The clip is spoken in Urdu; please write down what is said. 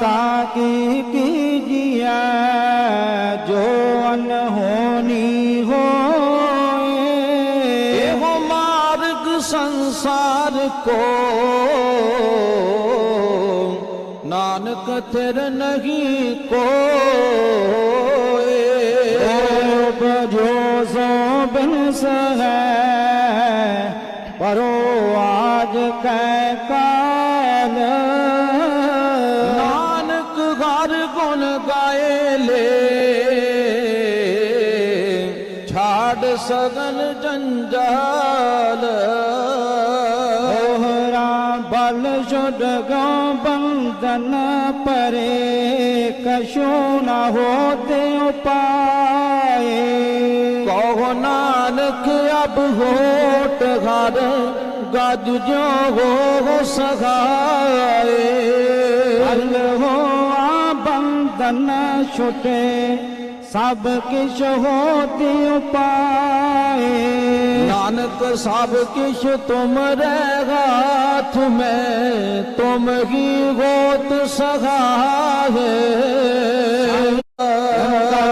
تاکی کیجیا جو انہونی ہو ہو مارگ سنسار کو۔ نانک تیر نہیں کو۔ جو زوبن سہ پرو آج کہہ لے چھاڑ سگن جنجال اوہرا بل جدگا بندن پرے کشو نہ ہوتے پائے کہو نانک اب ہوٹ غر گد جو ہو سگائے بنا چھوٹے سب کش ہوتی اپائے نانک سب کش تم رہ گا تمہیں تم ہی گوت سگا ہے